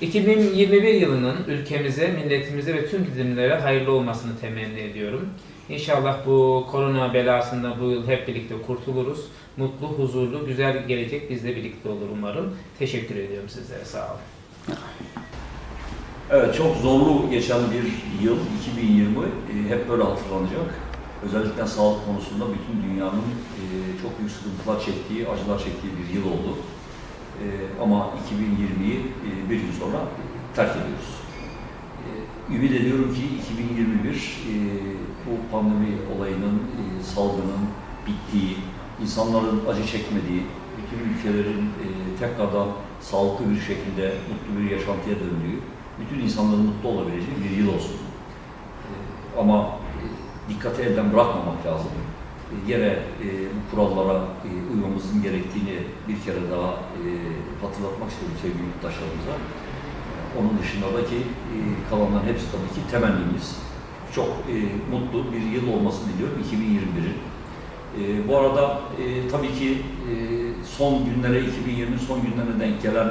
2021 yılının ülkemize, milletimize ve tüm dilimlere hayırlı olmasını temenni ediyorum. İnşallah bu korona belasında bu yıl hep birlikte kurtuluruz. Mutlu, huzurlu, güzel gelecek bizle birlikte olur umarım. Teşekkür ediyorum sizlere. Sağ olun. Evet, çok zorlu geçen bir yıl 2020 e, hep böyle hatırlanacak. Özellikle sağlık konusunda bütün dünyanın e, çok büyük sıkıntılar çektiği, acılar çektiği bir yıl oldu. E, ama 2020'yi e, bir gün sonra terk ediyoruz. E, ümit ediyorum ki 2021 e, bu pandemi olayının, e, salgının bittiği, insanların acı çekmediği, bütün ülkelerin e, tekrardan sağlıklı bir şekilde mutlu bir yaşantıya döndüğü, bütün insanların mutlu olabileceği bir yıl olsun. E, ama e, dikkati elden bırakmamak lazım. Yine e, bu kurallara e, uymamızın gerektiğini bir kere daha e, hatırlatmak istiyorum sevgili yurttaşlarımıza. E, Onun dışındaki e, kalanların hepsi tabii ki temennimiz. Çok e, mutlu bir yıl olmasını diliyorum 2021'in. E, bu arada e, tabii ki e, son günlere, 2020 son günlerine denk gelen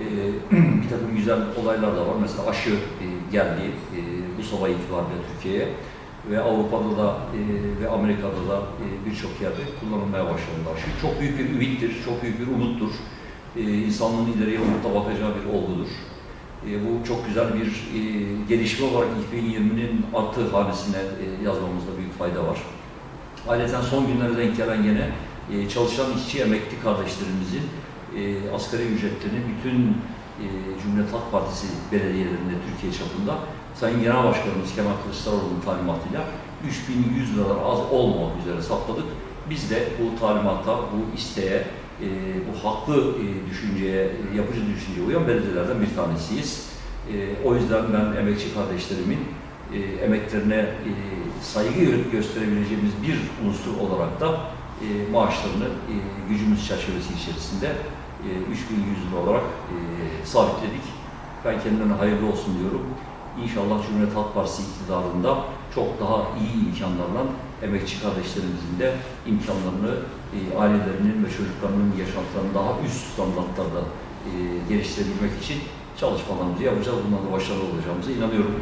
e, bir takım güzel olaylar da var. Mesela aşı e, geldi e, bu sabah itibariyle Türkiye'ye ve Avrupa'da da e, ve Amerika'da da e, birçok yerde kullanılmaya başlandı aşı. Çok büyük bir ümittir, çok büyük bir umuttur. E, insanlığın ileriye umutla bakacağı bir olgudur. E, bu çok güzel bir e, gelişme olarak 2020'nin artı hanesine e, yazmamızda büyük fayda var. Ayrıca son günlere denk gelen gene e, çalışan işçi emekli kardeşlerimizin e, asgari ücretlerini bütün Cumhuriyet Halk Partisi belediyelerinde Türkiye çapında Sayın Genel Başkanımız Kemal Kılıçdaroğlu'nun talimatıyla 3100 liralar az olmamak üzere sapladık. Biz de bu talimata, bu isteğe, e, bu haklı e, düşünceye, e, yapıcı düşünceye uyan belediyelerden bir tanesiyiz. E, o yüzden ben emekçi kardeşlerimin e, emeklerine e, saygı gö- gösterebileceğimiz bir unsur olarak da e, maaşlarını e, gücümüz çerçevesi içerisinde e, 3100 lira olarak e, sabitledik. Ben kendilerine hayırlı olsun diyorum. İnşallah Cumhuriyet Halk Partisi iktidarında çok daha iyi imkanlarla emekçi kardeşlerimizin de imkanlarını e, ailelerinin ve çocuklarının yaşantılarını daha üst standartlarda e, geliştirebilmek için çalışmalarımızı yapacağız. Bundan da başarılı olacağımıza inanıyorum.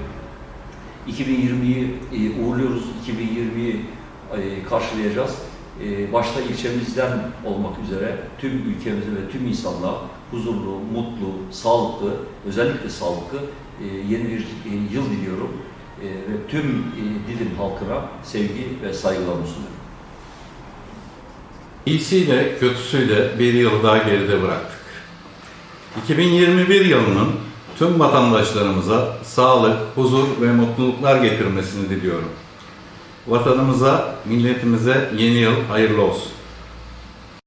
2020'yi e, uğurluyoruz. 2020'yi e, karşılayacağız. E, başta ilçemizden olmak üzere tüm ülkemize ve tüm insanlığa huzurlu, mutlu, sağlıklı, özellikle sağlıklı e, yeni bir e, yıl diliyorum. E, ve tüm e, Didim halkına sevgi ve saygılarımı sunuyorum. İyisiyle kötüsüyle bir yıl daha geride bıraktık. 2021 yılının tüm vatandaşlarımıza sağlık, huzur ve mutluluklar getirmesini diliyorum. Vatanımıza, milletimize yeni yıl hayırlı olsun.